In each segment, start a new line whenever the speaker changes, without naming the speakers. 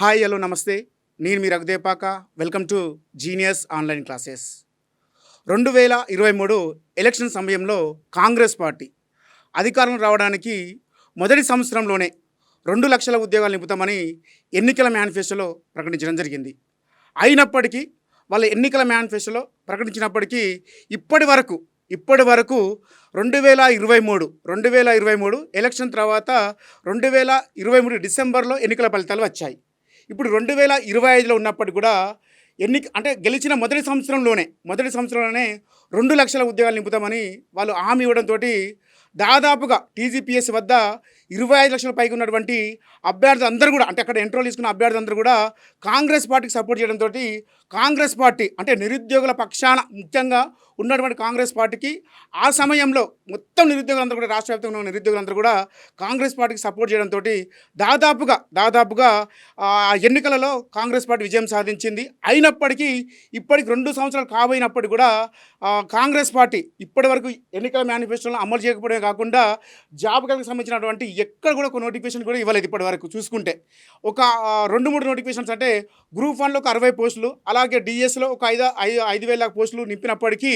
Hi hello నమస్తే. నేను మీ Raghudepaka welcome to genius online classes. రెండు వేల ఇరవై మూడు ఎలక్షన్ సమయంలో కాంగ్రెస్ పార్టీ అధికారం రావడానికి మొదటి సంవత్సరంలోనే రెండు లక్షల ఉద్యోగాలు నింపుతామని ఎన్నికల మేనిఫెస్టోలో ప్రకటించడం జరిగింది. అయినప్పటికీ వాళ్ళ ఎన్నికల మేనిఫెస్టోలో ప్రకటించినప్పటికీ ఇప్పటి వరకు ఇప్పటి వరకు రెండు వేల ఇరవై మూడు రెండు వేల ఇరవై మూడు ఎలక్షన్ తర్వాత రెండు వేల ఇరవై మూడు డిసెంబర్లో ఎన్నికల ఫలితాలు వచ్చాయి. ఇప్పుడు రెండు వేల ఇరవై ఐదులో ఉన్నప్పటికి కూడా ఎన్నిక అంటే గెలిచిన మొదటి సంవత్సరంలోనే మొదటి సంవత్సరంలోనే రెండు లక్షల ఉద్యోగాలు నింపుతామని వాళ్ళు హామీ ఇవ్వడంతో దాదాపుగా టీజీపీఎస్ వద్ద ఇరవై ఐదు లక్షల పైకి ఉన్నటువంటి అభ్యర్థులు అందరూ కూడా అంటే అక్కడ ఎంట్రోల్ తీసుకున్న అభ్యర్థులు అందరూ కూడా కాంగ్రెస్ పార్టీకి సపోర్ట్ చేయడంతో కాంగ్రెస్ పార్టీ అంటే నిరుద్యోగుల పక్షాన ముఖ్యంగా ఉన్నటువంటి కాంగ్రెస్ పార్టీకి ఆ సమయంలో మొత్తం నిరుద్యోగులందరూ కూడా రాష్ట్ర వ్యాప్తంగా ఉన్న నిరుద్యోగులందరూ కూడా కాంగ్రెస్ పార్టీకి సపోర్ట్ చేయడంతో దాదాపుగా దాదాపుగా ఆ, ఎన్నికలలో కాంగ్రెస్ పార్టీ విజయం సాధించింది. అయినప్పటికీ ఇప్పటికి రెండు సంవత్సరాలు కాబోయినప్పటికీ కూడా కాంగ్రెస్ పార్టీ ఇప్పటి వరకు ఎన్నికల మేనిఫెస్టోలో అమలు చేయకపోవడమే కాకుండా జాబ్ సంబంధించినటువంటి ఎక్కడ కూడా ఒక నోటిఫికేషన్ కూడా ఇవ్వలేదు ఇప్పటి వరకు చూసుకుంటే. ఒక రెండు మూడు నోటిఫికేషన్స్ అంటే గ్రూప్ వన్లో ఒక అరవై పోస్టులు అలా అలాగే డిఎస్లో ఒక ఐదు ఐదు ఐదు వేల పోస్టులు నింపినప్పటికీ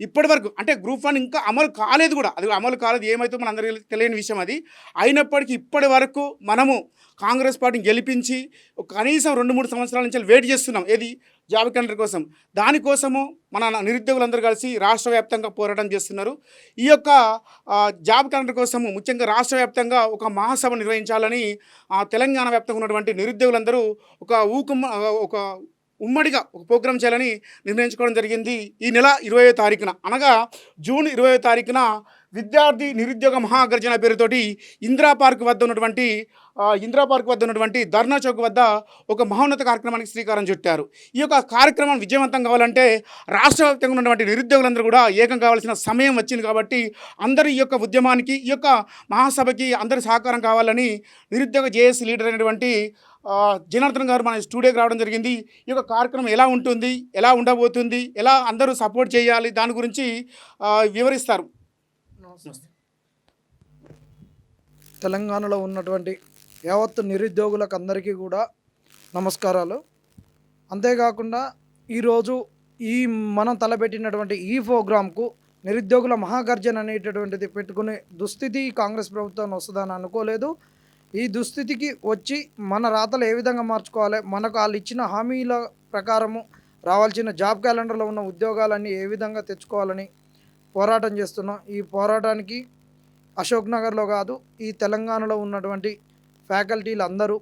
ఇప్పటి వరకు అంటే గ్రూప్ వన్ ఇంకా అమలు కాలేదు కూడా. అది అమలు కాలేదు ఏమైతే మన అందరికీ తెలియని విషయం అది. అయినప్పటికీ ఇప్పటి వరకు మనము కాంగ్రెస్ పార్టీని గెలిపించి కనీసం రెండు మూడు సంవత్సరాల నుంచి వెయిట్ చేస్తున్నాం. ఏది? జాబ్ క్యాలెండర్ కోసం. దానికోసము మన నిరుద్యోగులందరూ కలిసి రాష్ట్ర వ్యాప్తంగా పోరాటం చేస్తున్నారు. ఈ యొక్క జాబ్ క్యాలెండర్ కోసము ముఖ్యంగా రాష్ట్ర వ్యాప్తంగా ఒక మహాసభ నిర్వహించాలని ఆ, తెలంగాణ వ్యాప్తంగా ఉన్నటువంటి నిరుద్యోగులందరూ ఒక ఊకం ఒక ఉమ్మడిగా ఒక ప్రోగ్రాం చేయాలని నిర్ణయించుకోవడం జరిగింది ఈ నెల ఇరవై తారీఖున. అనగా జూన్ ఇరవై తారీఖున విద్యార్థి నిరుద్యోగ మహాగర్జన పేరుతోటి ఇందిరా పార్క్ వద్ద ఉన్నటువంటి ఇందిరా పార్క్ వద్ద ఉన్నటువంటి ధర్నా చౌక్ వద్ద ఒక మహోన్నత కార్యక్రమానికి శ్రీకారం చుట్టారు. ఈ యొక్క కార్యక్రమం విజయవంతం కావాలంటే రాష్ట్ర వ్యాప్తంగా ఉన్నటువంటి నిరుద్యోగులందరూ కూడా ఏకం కావాల్సిన సమయం వచ్చింది కాబట్టి అందరూ ఈ యొక్క ఉద్యమానికి ఈ యొక్క మహాసభకి అందరి సహకారం కావాలని నిరుద్యోగ జేఏసీ లీడర్ అయినటువంటి జనార్దన్ గారు మన స్టూడియోకి రావడం జరిగింది. ఈ యొక్క కార్యక్రమం ఎలా ఉంటుంది ఎలా ఉండబోతుంది ఎలా అందరూ సపోర్ట్ చేయాలి దాని గురించి వివరిస్తారు.
తెలంగాణలో ఉన్నటువంటి యావత్తు నిరుద్యోగులకు అందరికీ కూడా నమస్కారాలు. అంతేకాకుండా ఈరోజు ఈ మనం తలపెట్టినటువంటి ఈ ప్రోగ్రాంకు నిరుద్యోగుల మహాగర్జన అనేటటువంటిది పెట్టుకునే దుస్థితి కాంగ్రెస్ ప్రభుత్వం వస్తుందని అనుకోలేదు. ఈ దుస్థితికి వచ్చి మన రాతలు ఏ విధంగా మార్చుకోవాలి? మనకు వాళ్ళు ఇచ్చిన హామీల ప్రకారము రావాల్సిన జాబ్ క్యాలెండర్లో ఉన్న ఉద్యోగాలన్నీ ఏ విధంగా తెచ్చుకోవాలని పోరాటం చేస్తున్నాం. ఈ పోరాటానికి అశోక్ నగర్లో కాదు ఈ తెలంగాణలో ఉన్నటువంటి ఫ్యాకల్టీలు అందరూ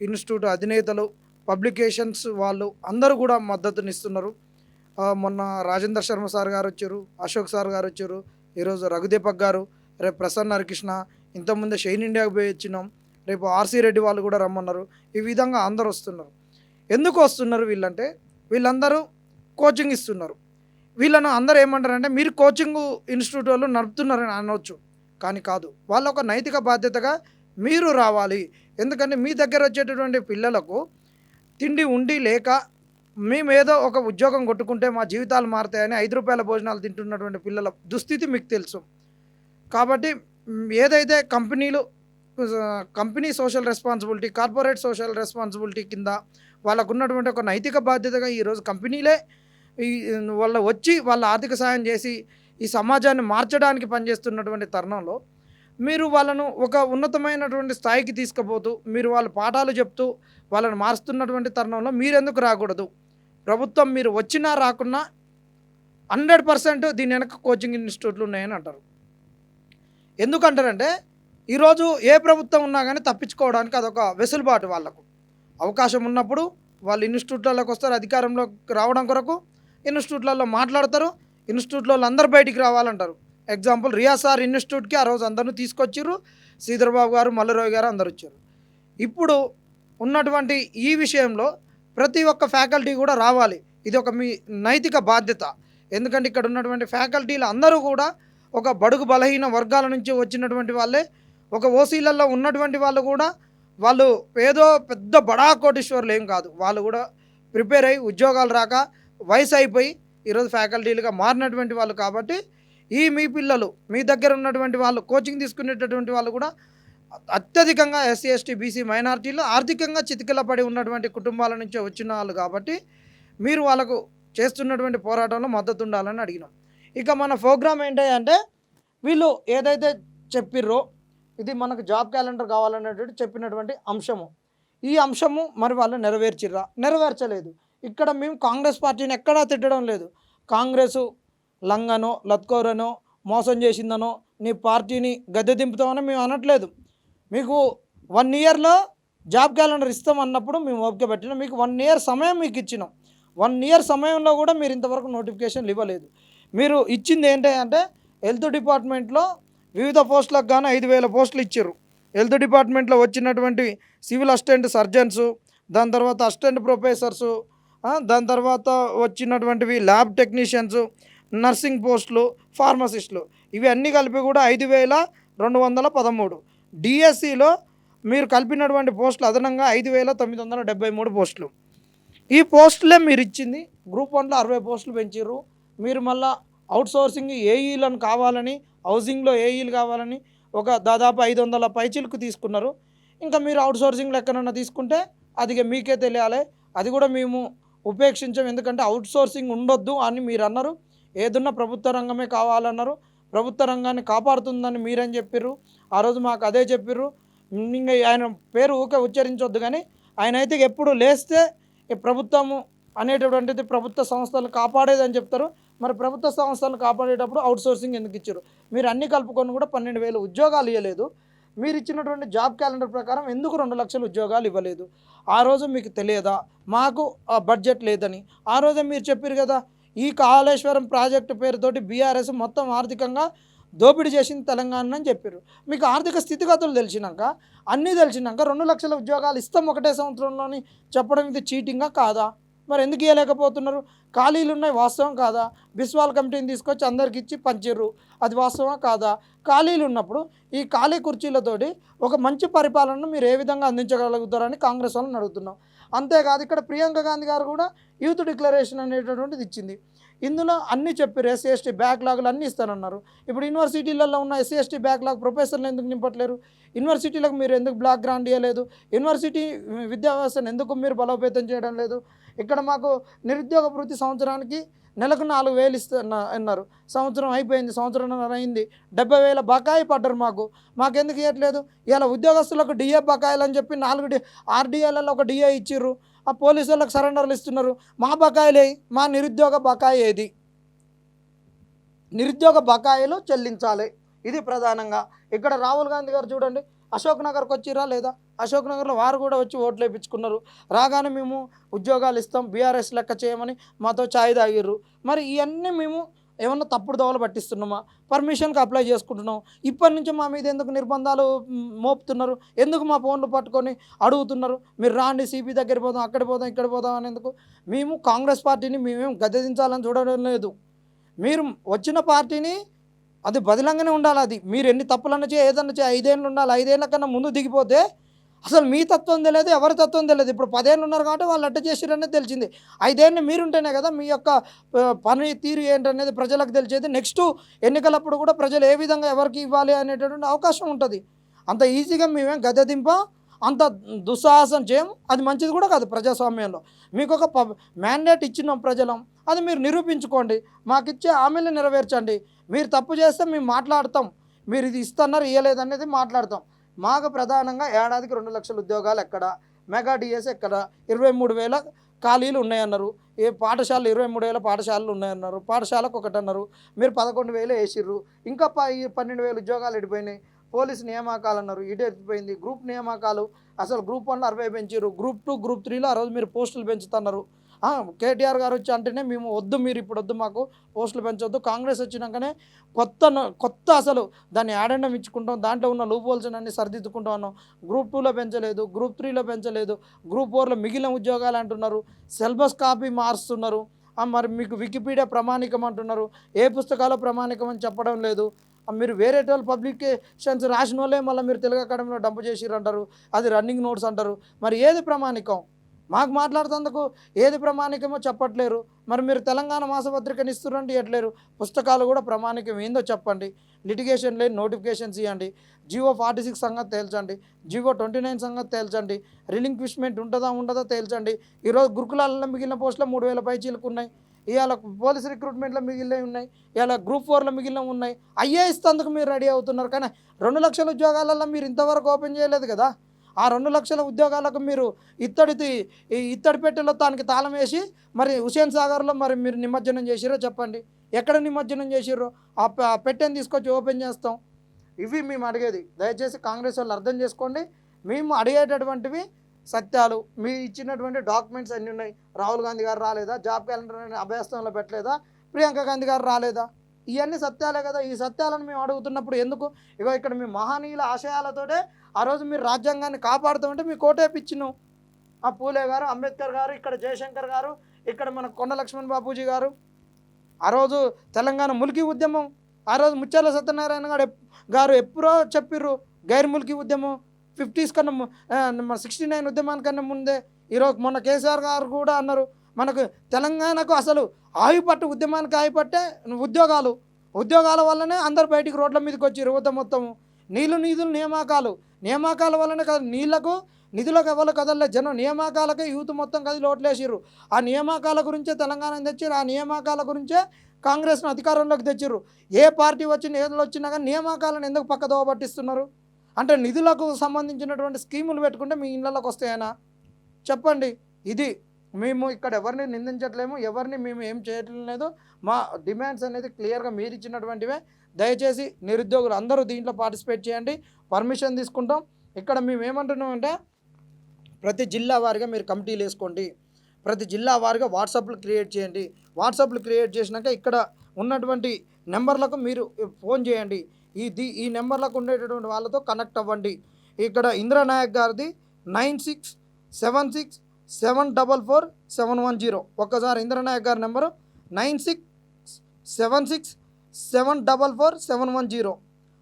ఇన్స్టిట్యూట్ అధినేతలు పబ్లికేషన్స్ వాళ్ళు అందరూ కూడా మద్దతునిస్తున్నారు. మొన్న రాజేందర్ శర్మ సార్ గారు వచ్చారు అశోక్ సార్ గారు వచ్చారు ఈరోజు రఘుదీపక్ గారు రేపు ప్రసన్న హరికృష్ణ ఇంతకుముందే షైన్ ఇండియాకి పోయి వచ్చినాం రేపు ఆర్సీ రెడ్డి వాళ్ళు కూడా రమ్మన్నారు. ఈ విధంగా అందరు వస్తున్నారు. ఎందుకు వస్తున్నారు వీళ్ళంటే వీళ్ళందరూ కోచింగ్ ఇస్తున్నారు. వీళ్ళను అందరూ ఏమంటారంటే మీరు కోచింగ్ ఇన్స్టిట్యూట్ వాళ్ళు నడుపుతున్నారని అనవచ్చు కానీ కాదు. వాళ్ళ ఒక నైతిక బాధ్యతగా మీరు రావాలి. ఎందుకంటే మీ దగ్గర వచ్చేటటువంటి పిల్లలకు తిండి ఉండి లేక మేము ఏదో ఒక ఉద్యోగం కొట్టుకుంటే మా జీవితాలు మారుతాయని ఐదు రూపాయల భోజనాలు తింటున్నటువంటి పిల్లల దుస్థితి మీకు తెలుసు. కాబట్టి ఏదైతే కంపెనీలు company social responsibility corporate social responsibility కింద వాళ్ళకు ఉన్నటువంటి ఒక నైతిక బాధ్యతగా ఈరోజు కంపెనీలే వాళ్ళ వచ్చి వాళ్ళ ఆర్థిక సాయం చేసి ఈ సమాజాన్ని మార్చడానికి పనిచేస్తున్నటువంటి తరుణంలో మీరు వాళ్ళను ఒక ఉన్నతమైనటువంటి స్థాయికి తీసుకుపోతూ మీరు వాళ్ళ పాఠాలు చెప్తూ వాళ్ళని మారుస్తున్నటువంటి తరుణంలో మీరెందుకు రాకూడదు? ప్రభుత్వం మీరు వచ్చినా రాకున్నా హండ్రెడ్ పర్సెంట్ దీని వెనక కోచింగ్ ఇన్స్టిట్యూట్లు ఉన్నాయని అంటారు. ఎందుకంటారంటే ఈరోజు ఏ ప్రభుత్వం ఉన్నా కానీ తప్పించుకోవడానికి అదొక వెసులుబాటు వాళ్ళకు. అవకాశం ఉన్నప్పుడు వాళ్ళు ఇన్స్టిట్యూట్లలోకి వస్తారు అధికారంలోకి రావడం కొరకు ఇన్స్టిట్యూట్లలో మాట్లాడతారు ఇన్స్టిట్యూట్లో అందరు బయటికి రావాలంటారు. ఎగ్జాంపుల్ రియా సార్ ఇన్స్టిట్యూట్కి ఆ రోజు అందరిని తీసుకొచ్చిర్రు శ్రీధర్బాబు గారు మల్లరావు గారు అందరు వచ్చారు. ఇప్పుడు ఉన్నటువంటి ఈ విషయంలో ప్రతి ఒక్క ఫ్యాకల్టీ కూడా రావాలి. ఇది ఒక మీ నైతిక బాధ్యత. ఎందుకంటే ఇక్కడ ఉన్నటువంటి ఫ్యాకల్టీలు అందరూ కూడా ఒక బడుగు బలహీన వర్గాల నుంచి వచ్చినటువంటి వాళ్ళే. ఒక ఓసీలలో ఉన్నటువంటి వాళ్ళు కూడా వాళ్ళు ఏదో పెద్ద బడా కోటీశ్వరులు ఏం కాదు. వాళ్ళు కూడా ప్రిపేర్ అయ్యి ఉద్యోగాలు రాక వయసు అయిపోయి ఈరోజు ఫ్యాకల్టీలుగా మారినటువంటి వాళ్ళు కాబట్టి ఈ మీ పిల్లలు మీ దగ్గర ఉన్నటువంటి వాళ్ళు కోచింగ్ తీసుకునేటటువంటి వాళ్ళు కూడా అత్యధికంగా ఎస్సీ ఎస్టీ బీసీ మైనార్టీలు ఆర్థికంగా చితికిలపడి ఉన్నటువంటి కుటుంబాల నుంచి వచ్చిన వాళ్ళు కాబట్టి మీరు వాళ్ళకు చేస్తున్నటువంటి పోరాటంలో మద్దతు ఉండాలని అడిగినాం. ఇక మన ప్రోగ్రామ్ ఏంటి అంటే వీళ్ళు ఏదైతే చెప్పిర్రో ఇది మనకు జాబ్ క్యాలెండర్ కావాలనేటువంటి చెప్పినటువంటి అంశము. ఈ అంశము మరి వాళ్ళు నెరవేర్చిర్రా? నెరవేర్చలేదు. ఇక్కడ మేము కాంగ్రెస్ పార్టీని ఎక్కడా తిట్టడం లేదు. కాంగ్రెస్ లంగనో లత్కోరనో మోసం చేసిందనో నీ పార్టీని గద్దె దింపుతామని మేము అనట్లేదు. మీకు వన్ ఇయర్లో జాబ్ క్యాలెండర్ ఇస్తాం అన్నప్పుడు మేము ఓపిక పెట్టినాం. మీకు వన్ ఇయర్ సమయం మీకు ఇచ్చినాం. వన్ ఇయర్ సమయంలో కూడా మీరు ఇంతవరకు నోటిఫికేషన్లు ఇవ్వలేదు. మీరు ఇచ్చింది ఏంటి అంటే హెల్త్ డిపార్ట్మెంట్లో వివిధ పోస్టులకు కానీ ఐదు వేల పోస్టులు ఇచ్చారు. హెల్త్ డిపార్ట్మెంట్లో వచ్చినటువంటి సివిల్ అసిస్టెంట్ సర్జన్స్ దాని తర్వాత అసిస్టెంట్ ప్రొఫెసర్సు దాని తర్వాత వచ్చినటువంటివి ల్యాబ్ టెక్నీషియన్స్ నర్సింగ్ పోస్టులు ఫార్మసిస్టులు. ఇవి అన్నీ కలిపి కూడా ఐదు వేల రెండు వందల పదమూడు. డిఎస్సిలో మీరు కలిపినటువంటి పోస్టులు అదనంగా ఐదు వేల తొమ్మిది వందల డెబ్బై మూడు పోస్టులు. ఈ పోస్టులే మీరు ఇచ్చింది. గ్రూప్ వన్లో అరవై పోస్టులు పెంచారు మీరు మళ్ళా అవుట్ సోర్సింగ్ ఏఈలను కావాలని హౌసింగ్లో ఏఈలు కావాలని ఒక దాదాపు ఐదు వందల పైచిలకు తీసుకున్నారు. ఇంకా మీరు అవుట్ సోర్సింగ్లో లెక్కనన్నా తీసుకుంటే అది మీకే తెలియాలి. అది కూడా మేము ఉపేక్షించం. ఎందుకంటే అవుట్ సోర్సింగ్ ఉండొద్దు అని మీరు అన్నారు ఏదున్నా ప్రభుత్వ రంగమే కావాలన్నారు. ప్రభుత్వ రంగాన్ని కాపాడుతుందని మీరని చెప్పిర్రు? ఆ రోజు మాకు అదే చెప్పిర్రు. ఇంకా ఆయన పేరు ఊకే ఉచ్చరించొద్దు కానీ ఆయన అయితే ఎప్పుడు లేస్తే ఈ ప్రభుత్వము అనేటటువంటిది ప్రభుత్వ సంస్థలు కాపాడేదని చెప్తారు. మరి ప్రభుత్వ సంస్థలను కాపాడేటప్పుడు అవుట్ సోర్సింగ్ ఎందుకు ఇచ్చారు? మీరు అన్ని కలుపుకొని కూడా పన్నెండు వేలు ఉద్యోగాలు ఇవ్వలేదు మీరు ఇచ్చినటువంటి జాబ్ క్యాలెండర్ ప్రకారం ఎందుకు రెండు లక్షల ఉద్యోగాలు ఇవ్వలేదు? ఆ రోజు మీకు తెలియదా? మాకు ఆ బడ్జెట్ లేదని. ఆ రోజే మీరు చెప్పారు కదా ఈ కాళేశ్వరం ప్రాజెక్టు పేరుతోటి బీఆర్ఎస్ మొత్తం ఆర్థికంగా దోపిడీ చేసింది తెలంగాణ అని చెప్పారు. మీకు ఆర్థిక స్థితిగతులు తెలిసినాక అన్నీ తెలిసినాక రెండు లక్షల ఉద్యోగాలు ఇస్తాం ఒకటే సంవత్సరంలోని చెప్పడం ఇది చీటింగా కాదా? మరి ఎందుకు ఇవ్వలేకపోతున్నారు ఖాళీలు ఉన్నాయి వాస్తవం కాదా? బిస్వాల్ కమిటీని తీసుకొచ్చి అందరికి ఇచ్చి పంచిర్రు. అది వాస్తవం కాదా? ఖాళీలు ఉన్నప్పుడు ఈ ఖాళీ కుర్చీలతోటి ఒక మంచి పరిపాలనను మీరు ఏ విధంగా అందించగలుగుతారని కాంగ్రెస్ వాళ్ళని అడుగుతున్నాం. అంతేకాదు ఇక్కడ ప్రియాంక గాంధీ గారు కూడా యూత్ డిక్లరేషన్ అనేటటువంటిది ఇచ్చింది. ఇందులో అన్ని చెప్పారు ఎస్సీ ఎస్టీ బ్యాక్లాగులు అన్నీ ఇస్తానన్నారు. ఇప్పుడు యూనివర్సిటీలలో ఉన్న ఎస్సీ ఎస్టీ బ్యాక్లాగ్ ప్రొఫెసర్లు ఎందుకు నింపట్లేరు? యూనివర్సిటీలకు మీరు ఎందుకు బ్లాక్ గ్రాంట్ ఇవ్వలేదు యూనివర్సిటీ విద్యా వ్యవస్థను ఎందుకు మీరు బలోపేతం చేయడం లేదు? ఇక్కడ మాకు నిరుద్యోగ వృత్తి సంవత్సరానికి నెలకు నాలుగు వేలు ఇస్తున్నా అన్నారు. సంవత్సరం అయిపోయింది సంవత్సరం అయింది. డెబ్బై వేల బకాయి పడ్డారు మాకు. మాకెందుకు ఇవ్వట్లేదు ఇలా ఉద్యోగస్తులకు డిఏ బకాయిలు అని చెప్పి నాలుగు డి ఆర్డీఏలలో ఒక డిఏ ఇచ్చిర్రు. ఆ పోలీసు వాళ్ళకి సరెండర్లు ఇస్తున్నారు. మా బకాయిలే మా నిరుద్యోగ బకాయి ఏది? నిరుద్యోగ బకాయిలు చెల్లించాలి. ఇది ప్రధానంగా. ఇక్కడ రాహుల్ గాంధీ గారు చూడండి అశోక్ నగర్కి వచ్చిరా లేదా? అశోక్ నగర్లో వారు కూడా వచ్చి ఓట్లు వేయించుకున్నారు రాగానే మేము ఉద్యోగాలు ఇస్తాం బీఆర్ఎస్ లెక్క చేయమని మాతో ఛాయ్ తాగిర్రు. మరి ఇవన్నీ మేము ఏమన్నా తప్పుడు దోవలు పట్టిస్తున్నామా? పర్మిషన్కి అప్లై చేసుకుంటున్నాం. ఇప్పటి నుంచి మా మీద ఎందుకు నిర్బంధాలు మోపుతున్నారు? ఎందుకు మా ఫోన్లు పట్టుకొని అడుగుతున్నారు? మీరు రాండి సిపి దగ్గర పోదాం అక్కడ పోదాం ఇక్కడ పోదాం అనేందుకు మేము కాంగ్రెస్ పార్టీని మేమేం గద్దెదించాలని చూడడం లేదు. మీరు వచ్చిన పార్టీని అది బదిలంగానే ఉండాలి అది. మీరు ఎన్ని తప్పులన్నా చేయ ఏదన్నా చేయ ఐదేళ్ళు ఉండాలి ఐదేళ్ళ కన్నా ముందు దిగిపోతే అసలు మీ తత్వం తెలియదు ఎవరి తత్వం తెలియదు. ఇప్పుడు పదేళ్ళు ఉన్నారు కాబట్టి వాళ్ళు అట్ట చేసిరనేది తెలిసింది. ఐదేళ్ళు మీరుంటేనే కదా మీ యొక్క పని తీరు ఏంటనేది ప్రజలకు తెలిసేది. నెక్స్ట్ ఎన్నికలప్పుడు కూడా ప్రజలు ఏ విధంగా ఎవరికి ఇవ్వాలి అనేటటువంటి అవకాశం ఉంటుంది. అంత ఈజీగా మేమేం గద్దె దింప అంత దుస్సాహసం చేయం అది మంచిది కూడా కాదు ప్రజాస్వామ్యంలో. మీకు ఒక ప మ్యాండేట్ ఇచ్చినాం ప్రజలం అది మీరు నిరూపించుకోండి మాకు ఇచ్చే హామీలు నెరవేర్చండి. మీరు తప్పు చేస్తే మేము మాట్లాడతాం మీరు ఇది ఇస్తున్నారు ఇవ్వలేదనేది మాట్లాడతాం. మాకు ప్రధానంగా ఏడాదికి రెండు లక్షల ఉద్యోగాలు ఎక్కడ? మెగా డిఎస్ ఎక్కడ? ఇరవై మూడు వేల ఖాళీలు ఉన్నాయన్నారు. ఏ పాఠశాలలు ఇరవై మూడు వేల పాఠశాలలు ఉన్నాయన్నారు. పాఠశాలకు ఒకటి అన్నారు మీరు పదకొండు వేలు వేసిర్రు. ఇంకా ప ఈ పన్నెండు వేలు ఉద్యోగాలు ఎడిపోయినాయి. పోలీస్ నియామకాలు అన్నారు ఇటు ఎత్తిపోయింది. గ్రూప్ నియామకాలు. అసలు గ్రూప్ వన్లో అరవై పెంచారు గ్రూప్ టూ గ్రూప్ త్రీలో ఆ రోజు మీరు పోస్టులు పెంచుతున్నారు. కేటీఆర్ గారు వచ్చి అంటేనే మేము వద్దు మీరు ఇప్పుడు వద్దు మాకు పోస్టులు పెంచొద్దు. కాంగ్రెస్ వచ్చినాకనే కొత్త కొత్త అసలు దాన్ని యాడెండం ఇచ్చుకుంటాం. దాంట్లో ఉన్న లూప్ అన్ని సరిదిద్దుకుంటాం. అన్నాం గ్రూప్ టూలో పెంచలేదు గ్రూప్ త్రీలో పెంచలేదు గ్రూప్ ఫోర్లో మిగిలిన ఉద్యోగాలు అంటున్నారు సిలబస్ కాపీ మారుస్తున్నారు. మరి మీకు వికీపీడియా ప్రామాణికం అంటున్నారు ఏ పుస్తకాలు ప్రామాణికం అని చెప్పడం లేదు. మీరు వేరే వాళ్ళు పబ్లికేషన్స్ రాసిన వాళ్ళే మళ్ళీ మీరు తెలుగు అకాడమీలో డంప్ చేసిర్రు అంటారు అది రన్నింగ్ నోట్స్ అంటారు. మరి ఏది ప్రామాణికం? మాకు మాట్లాడుతందుకు ఏది ప్రామాణికమో చెప్పట్లేరు. మరి మీరు తెలంగాణ మాసపత్రికని ఇస్తున్నారంటే ఇవ్వట్లేరు పుస్తకాలు కూడా ప్రామాణికం ఏందో చెప్పండి. లిటిగేషన్ లేని నోటిఫికేషన్స్ ఇవ్వండి జియో ఫార్టీ సిక్స్ సంగతి తేల్చండి. జియో ట్వంటీ నైన్ సంగతి తేల్చండి. రిలింక్విష్మెంట్ ఉంటుందా ఉండదా తేల్చండి. ఈరోజు గురుకులాలలో మిగిలిన పోస్టులు మూడు వేల పైచీలకు ఉన్నాయి. ఇవాళ పోలీస్ రిక్రూట్మెంట్లో మిగిలినవి ఉన్నాయి. ఇవాళ గ్రూప్ ఫోర్లో మిగిలినవి ఉన్నాయి. ఐఏఎస్ తందుకు మీరు రెడీ అవుతున్నారు. కానీ రెండు లక్షల ఉద్యోగాలలో మీరు ఇంతవరకు ఓపెన్ చేయలేదు కదా. ఆ రెండు లక్షల ఉద్యోగాలకు మీరు ఇత్తడి ఈ ఇత్తడి పెట్టెలో దానికి తాళం వేసి మరి హుసేన్ సాగర్లో మరి మీరు నిమజ్జనం చేసిరో చెప్పండి. ఎక్కడ నిమజ్జనం చేసిర్రో? ఆ పెట్టెని తీసుకొచ్చి ఓపెన్ చేస్తాం. ఇవి మేము అడిగేది. దయచేసి కాంగ్రెస్ వాళ్ళు అర్థం చేసుకోండి. మేము అడిగేటటువంటివి సత్యాలు. మీరు ఇచ్చినటువంటి డాక్యుమెంట్స్ అన్నీ ఉన్నాయి. రాహుల్ గాంధీ గారు రాలేదా? జాబ్ క్యాలెండర్ అని పెట్టలేదా? ప్రియాంక గాంధీ గారు రాలేదా? ఇవన్నీ సత్యాలే కదా. ఈ సత్యాలను మేము అడుగుతున్నప్పుడు ఎందుకు? ఇగో ఇక్కడ మీ మహనీయుల ఆశయాలతోటే ఆ రోజు మీరు రాజ్యాంగాన్ని కాపాడుతామంటే మీ కోటేపిచ్చినాం ఆ పూలే గారు అంబేద్కర్ గారు ఇక్కడ జయశంకర్ గారు ఇక్కడ మన కొండ లక్ష్మణ్ బాపూజీ గారు. ఆ రోజు తెలంగాణ ములికి ఉద్యమం ఆ రోజు ముత్యాల సత్యనారాయణ గారు గారు ఎప్పుడో చెప్పిర్రు గైర్ ములికి ఉద్యమం ఫిఫ్టీస్ కన్నా మన సిక్స్టీ నైన్ ఉద్యమానికన్నా ముందే. ఈరోజు మొన్న కేసీఆర్ గారు కూడా అన్నారు మనకు తెలంగాణకు అసలు ఆయుపట్టు ఉద్యమానికి ఆయుపట్టే ఉద్యోగాలు. ఉద్యోగాల వల్లనే అందరు బయటికి రోడ్ల మీదకి వచ్చి యువత మొత్తము. నీళ్ళు నిధులు నియామకాలు. నియామకాల వలన కదా నీళ్ళకు నిధులకు ఎవరు కదలలే జనం నియామకాలకే యూత్ మొత్తం కది ఓట్లేసిర్రు. ఆ నియామకాల గురించే తెలంగాణ తెచ్చారు ఆ నియామకాల గురించే కాంగ్రెస్ను అధికారంలోకి తెచ్చారు ఏ పార్టీ వచ్చిన ఏదో వచ్చినా కానీ నియామకాలను ఎందుకు పక్కదోవ పట్టిస్తున్నారు? అంటే నిధులకు సంబంధించినటువంటి స్కీములు పెట్టుకుంటే మీ ఇళ్ళకి వస్తాయనా? చెప్పండి. ఇది మేము ఇక్కడ ఎవరిని నిందించట్లేము ఎవరిని మేము ఏం చేయట్లేదు. మా డిమాండ్స్ అనేది క్లియర్గా మీరు ఇచ్చినటువంటివే. దయచేసి నిరుద్యోగులు అందరూ దీంట్లో పార్టిసిపేట్ చేయండి. పర్మిషన్ తీసుకుంటాం. ఇక్కడ మేము ఏమంటున్నామంటే ప్రతి జిల్లా వారిగా మీరు కమిటీలు వేసుకోండి. ప్రతి జిల్లా వారిగా వాట్సాప్లు క్రియేట్ చేయండి. వాట్సాప్లు క్రియేట్ చేసినాక ఇక్కడ ఉన్నటువంటి నెంబర్లకు మీరు ఫోన్ చేయండి. ఈ ది ఈ నెంబర్లకు ఉండేటటువంటి వాళ్ళతో కనెక్ట్ అవ్వండి. ఇక్కడ ఇంద్రనాయక్ గారిది nine six seven six seven double four seven one zero. ఒక్కసారి ఇంద్రనాయక్ గారి number nine six seven six seven double four seven one zero.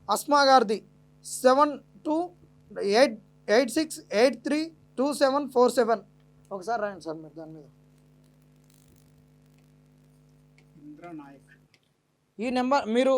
Asma గారిది seven two eight eight six eight three two seven four seven. ఒకసారి రాయండి sir మీరు దాని మీద. ఈ number మీరు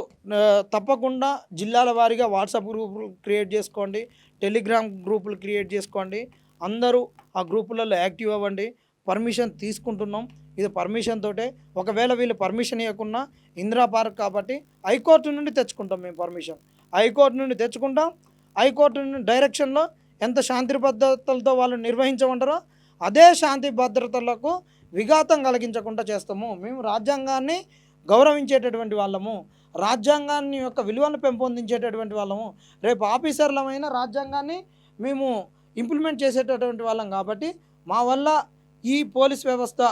తప్పకుండా జిల్లాల వారీగా వాట్సాప్ గ్రూపులు క్రియేట్ చేసుకోండి టెలిగ్రామ్ గ్రూపులు క్రియేట్ చేసుకోండి అందరూ ఆ గ్రూపులలో యాక్టివ్ అవ్వండి పర్మిషన్ తీసుకుంటున్నాం. ఇది పర్మిషన్ తోటే ఒకవేళ వీళ్ళు పర్మిషన్ ఇవ్వకున్నా ఇందిరా పార్క్ కాబట్టి హైకోర్టు నుండి తెచ్చుకుంటాం మేము పర్మిషన్. హైకోర్టు నుండి తెచ్చుకుంటాం. హైకోర్టు నుండి డైరెక్షన్లో ఎంత శాంతి భద్రతలతో వాళ్ళు నిర్వహించమంటారో అదే శాంతి భద్రతలకు విఘాతం కలిగించకుండా చేస్తాము. మేము రాజ్యాంగాన్ని గౌరవించేటటువంటి వాళ్ళము. రాజ్యాంగాన్ని యొక్క విలువను పెంపొందించేటటువంటి వాళ్ళము. రేపు ఆఫీసర్లమైన రాజ్యాంగాన్ని మేము ఇంప్లిమెంట్ చేసేటటువంటి వాళ్ళం కాబట్టి మా వల్ల ఈ పోలీస్ వ్యవస్థ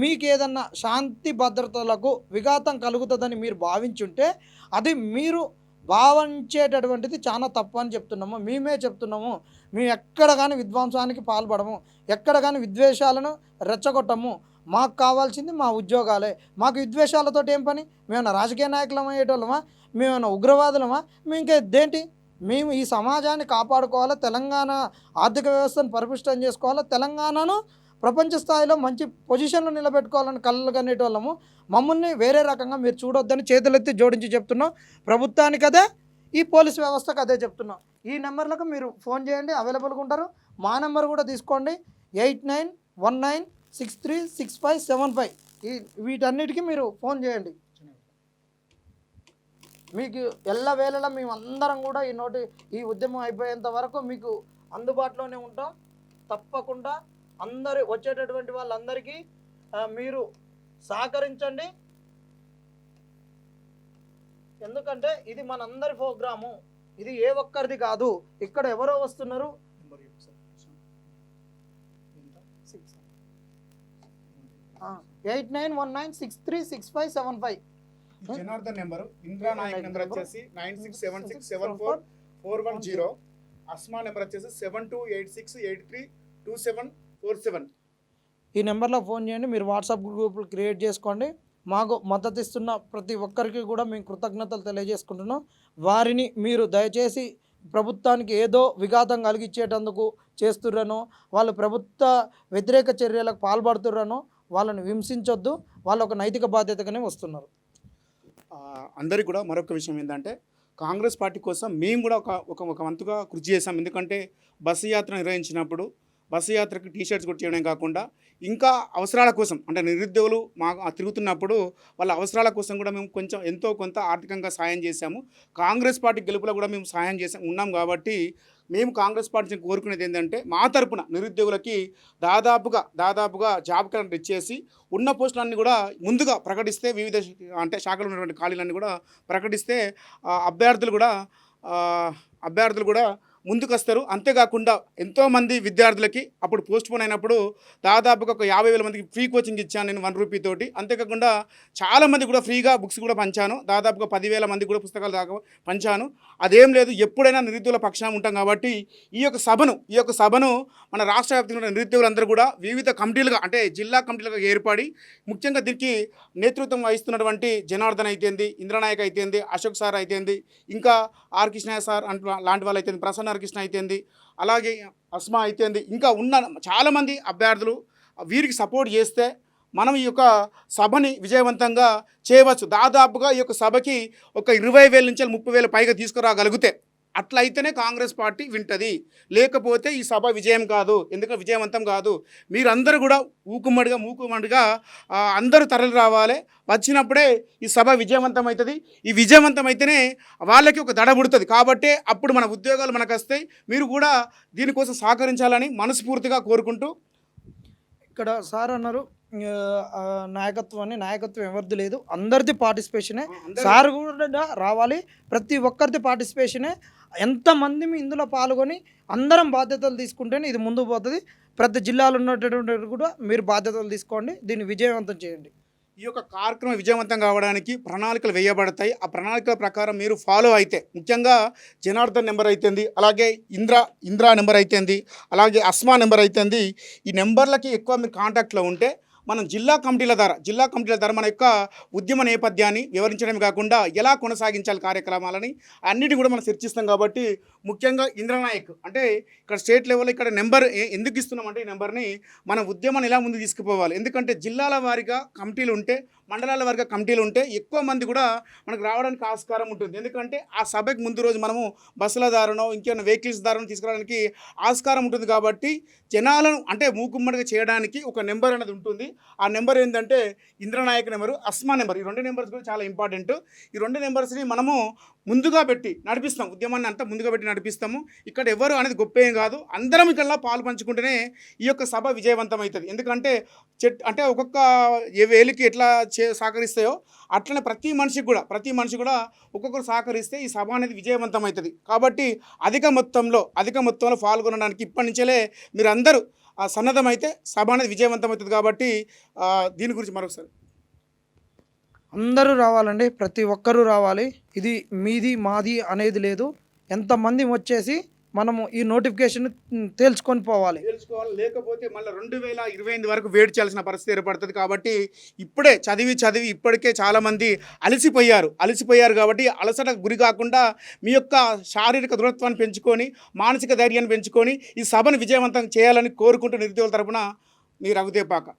మీకు ఏదన్నా శాంతి భద్రతలకు విఘాతం కలుగుతుందని మీరు భావించుంటే అది మీరు భావించేటటువంటిది చాలా తప్పు అని చెప్తున్నాము. మేమే చెప్తున్నాము. మేము ఎక్కడ కానీ విద్వాంసానికి పాల్పడము. ఎక్కడ కానీ విద్వేషాలను రెచ్చగొట్టము. మాకు కావాల్సింది మా ఉద్యోగాలే. మాకు విద్వేషాలతో ఏం పని? మేమన్నా రాజకీయ నాయకులం అయ్యేటోళ్ళమా? మేమన్నా ఉగ్రవాదులమా? మేము ఇంకా దేంటి మేము ఈ సమాజాన్ని కాపాడుకోవాలా? తెలంగాణ ఆర్థిక వ్యవస్థను పరిపుష్టం చేసుకోవాలా? తెలంగాణను ప్రపంచ స్థాయిలో మంచి పొజిషన్లో నిలబెట్టుకోవాలని కళ్ళు వాళ్ళము మమ్మల్ని వేరే రకంగా మీరు చూడొద్దని చేతులెత్తి జోడించి చెప్తున్నాం. ప్రభుత్వానికి అదే ఈ పోలీస్ వ్యవస్థకు అదే చెప్తున్నాం. ఈ నెంబర్లకు మీరు ఫోన్ చేయండి అవైలబుల్గా ఉంటారు. మా నెంబర్ కూడా తీసుకోండి. Eight nine one nine six three six five seven five. ఈ వీటన్నిటికీ మీరు ఫోన్ చేయండి. మీకు ఎల్లవేళలా మేము అందరం కూడా ఈ నోటి ఈ ఉద్యమం అయిపోయేంత వరకు మీకు అందుబాటులోనే ఉంటాం. తప్పకుండా అందరి వచ్చేటటువంటి వాళ్ళందరికీ మీరు సహకరించండి. ఎందుకంటే ఇది మనందరి ప్రోగ్రాము. ఇది ఏ ఒక్కరిది కాదు. ఇక్కడ ఎవరో వస్తున్నారు? Eight nine one nine six three six five seven five.
Janardhan number. Indra Nayak number వచ్చేసి nine six seven six seven four four one zero. Asma number వచ్చేసి seven two eight six eight three two seven four seven.
ఈ నెంబర్లో phone చేయండి మీరు WhatsApp గ్రూపులు create చేసుకోండి. మాకు మద్దతు ఇస్తున్న ప్రతి ఒక్కరికి కూడా మేము కృతజ్ఞతలు తెలియజేసుకుంటున్నాం. వారిని మీరు దయచేసి ప్రభుత్వానికి ఏదో విఘాతం కలిగించేటందుకు చేస్తుర్రనో వాళ్ళు ప్రభుత్వ వ్యతిరేక చర్యలకు పాల్పడుతుర్రనో వాళ్ళని హింసించొద్దు. వాళ్ళు ఒక నైతిక బాధ్యతగానే వస్తున్నారు.
అందరికీ కూడా మరొక విషయం ఏంటంటే కాంగ్రెస్ పార్టీ కోసం మేము కూడా ఒక ఒక ఒక వంతుగా కృషి చేశాం. ఎందుకంటే బస్సు యాత్ర నిర్వహించినప్పుడు బస్సు యాత్రకు టీ షర్ట్స్ కూడా చేయడం కాకుండా ఇంకా అవసరాల కోసం అంటే నిరుద్యోగులు మా తిరుగుతున్నప్పుడు వాళ్ళ అవసరాల కోసం కూడా మేము కొంచెం ఎంతో కొంత ఆర్థికంగా సాయం చేశాము. కాంగ్రెస్ పార్టీ గెలుపులో కూడా మేము సాయం చేసాం ఉన్నాం కాబట్టి మేము కాంగ్రెస్ పార్టీని కోరుకునేది ఏంటంటే మా తరపున నిరుద్యోగులకి దాదాపుగా దాదాపుగా జాబ్ క్యాలెండర్ ఇచ్చేసి ఉన్న పోస్టులన్నీ కూడా ముందుగా ప్రకటిస్తే వివిధ అంటే శాఖలు ఉన్నటువంటి ఖాళీలన్నీ కూడా ప్రకటిస్తే అభ్యర్థులు కూడా అభ్యర్థులు కూడా ముందుకొస్తారు. అంతేకాకుండా ఎంతోమంది విద్యార్థులకి అప్పుడు పోస్ట్ పోన్ అయినప్పుడు దాదాపుగా ఒక యాభై వేల మందికి ఫ్రీ కోచింగ్ ఇచ్చాను నేను వన్ రూపీ తోటి. అంతేకాకుండా చాలామంది కూడా ఫ్రీగా బుక్స్ కూడా పంచాను. దాదాపుగా పదివేల మంది కూడా పుస్తకాలు దాకా పంచాను. అదేం లేదు ఎప్పుడైనా నిరుద్యోగుల పక్షాన ఉంటాం కాబట్టి ఈ యొక్క సభను ఈ యొక్క సభను మన రాష్ట్ర వ్యాప్తంగా నిరుద్యోగులందరూ కూడా వివిధ కమిటీలుగా అంటే జిల్లా కమిటీలుగా ఏర్పడి ముఖ్యంగా దీనికి నేతృత్వం వహిస్తున్నటువంటి జనార్దన్ అయితేంది ఇంద్రనాయక్ అయితేంది అశోక్ సార్ అయితేంది ఇంకా ఆర్ కృష్ణయ్య సార్ అంటే లాంటి వాళ్ళు అయితేంది ప్రసన్న నరకృష్ణ అయితేంది అలాగే అస్మా అయితేంది ఇంకా ఉన్న చాలామంది అభ్యర్థులు వీరికి సపోర్ట్ చేస్తే మనం ఈ యొక్క సభని విజయవంతంగా చేయవచ్చు. దాదాపుగా ఈ యొక్క సభకి ఒక ఇరవై వేల నుంచి ముప్పై వేల పైగా తీసుకురాగలిగితే అట్లయితేనే కాంగ్రెస్ పార్టీ వింటది. లేకపోతే ఈ సభ విజయం కాదు. ఎందుకంటే విజయవంతం కాదు. మీరందరూ కూడా ఊకుమ్మడిగా మూకుమ్మడిగా అందరూ తరలి రావాలి. వచ్చినప్పుడే ఈ సభ విజయవంతం అవుతుంది ఈ విజయవంతం అయితేనే వాళ్ళకి ఒక దడ పుడుతుంది. కాబట్టి అప్పుడు మన ఉద్యోగాలు మనకు వస్తాయి. మీరు కూడా దీనికోసం సహకరించాలని మనస్ఫూర్తిగా కోరుకుంటూ.
ఇక్కడ సార్ అన్నారు ఆ, ఆ, నాయకత్వం అని నాయకత్వం ఎవరిది లేదు. అందరిది పార్టిసిపేషనే సార్ కూడా రావాలి. ప్రతి ఒక్కరిది పార్టిసిపేషనే ఎంతమంది మీ ఇందులో పాల్గొని అందరం బాధ్యతలు తీసుకుంటేనే ఇది ముందుకు పోతుంది. ప్రతి జిల్లాలో ఉన్నటువంటి కూడా మీరు బాధ్యతలు తీసుకోండి. దీన్ని విజయవంతం చేయండి.
ఈ యొక్క కార్యక్రమం విజయవంతం కావడానికి ప్రణాళికలు వేయబడతాయి. ఆ ప్రణాళికల ప్రకారం మీరు ఫాలో అయితే ముఖ్యంగా జనార్దన్ నెంబర్ అయితేంది అలాగే ఇంద్ర ఇంద్రా నెంబర్ అయితేంది అలాగే అస్మా నెంబర్ అయితేంది ఈ నెంబర్లకి ఎక్కువ మీరు కాంటాక్ట్లో ఉంటే మనం జిల్లా కమిటీల ద్వారా జిల్లా కమిటీల ద్వారా మన యొక్క ఉద్యమ నేపథ్యాన్ని వివరించడమే కాకుండా ఎలా కొనసాగించాలి కార్యక్రమాలని అన్నిటి కూడా మనం చర్చిస్తాం కాబట్టి ముఖ్యంగా ఇంద్రనాయక్ అంటే ఇక్కడ స్టేట్ లెవెల్ ఇక్కడ నెంబర్ ఎందుకు ఎందుకు ఇస్తున్నామంటే ఈ నెంబర్ని మన ఉద్యమాన్ని ఎలా ముందుకు తీసుకుపోవాలి. ఎందుకంటే జిల్లాల వారిగా కమిటీలు ఉంటే మండలాల వారిగా కమిటీలు ఉంటే ఎక్కువ మంది కూడా మనకు రావడానికి ఆస్కారం ఉంటుంది. ఎందుకంటే ఆ సభకు ముందు రోజు మనము బస్సుల దారునో ఇంకేమైనా వెహికల్స్ దారునో తీసుకురావడానికి ఆస్కారం ఉంటుంది కాబట్టి జనాలను అంటే మూకుమ్మడిగా చేయడానికి ఒక నెంబర్ అనేది ఉంటుంది. ఆ నెంబర్ ఏంటంటే ఇంద్రనాయక్ నెంబరు అస్మా నెంబర్. ఈ రెండు నెంబర్స్ కూడా చాలా ఇంపార్టెంట్. ఈ రెండు నెంబర్స్ని మనము ముందుగా పెట్టి నడిపిస్తాం. ఉద్యమాన్ని అంతా ముందుగా పెట్టి నడిపిస్తాము. ఇక్కడ ఎవరు అనేది గొప్ప ఏం కాదు. అందరం ఇక్కడ పాలు పంచుకుంటేనే ఈ యొక్క సభ విజయవంతం అవుతుంది ఎందుకంటే చెట్ అంటే ఒక్కొక్క ఏ వేలికి ఎట్లా చే సహకరిస్తాయో అట్లనే ప్రతి మనిషికి కూడా ప్రతి మనిషి కూడా ఒక్కొక్కరు సహకరిస్తే ఈ సభ అనేది విజయవంతం అవుతుంది కాబట్టి అధిక మొత్తంలో అధిక మొత్తంలో పాల్గొనడానికి ఇప్పటి నుంచేలే మీరు అందరూ సన్నద్ధమైతే సభ అనేది విజయవంతం అవుతుంది కాబట్టి దీని గురించి మరొకసారి
అందరూ రావాలండి ప్రతి ఒక్కరూ రావాలి. ఇది మీది మాది అనేది లేదు. ఎంతమంది వచ్చేసి మనము ఈ నోటిఫికేషన్ తేల్చుకొని పోవాలి.
తెలుసుకోవాలి లేకపోతే మళ్ళీ రెండు వేల ఇరవై ఎనిమిది వరకు వెయిట్ చేయాల్సిన పరిస్థితి ఏర్పడుతుంది కాబట్టి ఇప్పుడే చదివి చదివి ఇప్పటికే చాలామంది అలసిపోయారు. అలసిపోయారు కాబట్టి అలసటకు గురి కాకుండా మీ యొక్క శారీరక దృఢత్వాన్ని పెంచుకొని మానసిక ధైర్యాన్ని పెంచుకొని ఈ సభను విజయవంతం చేయాలని కోరుకుంటూ నిరుద్యోగుల తరపున మీ రఘుదేపాక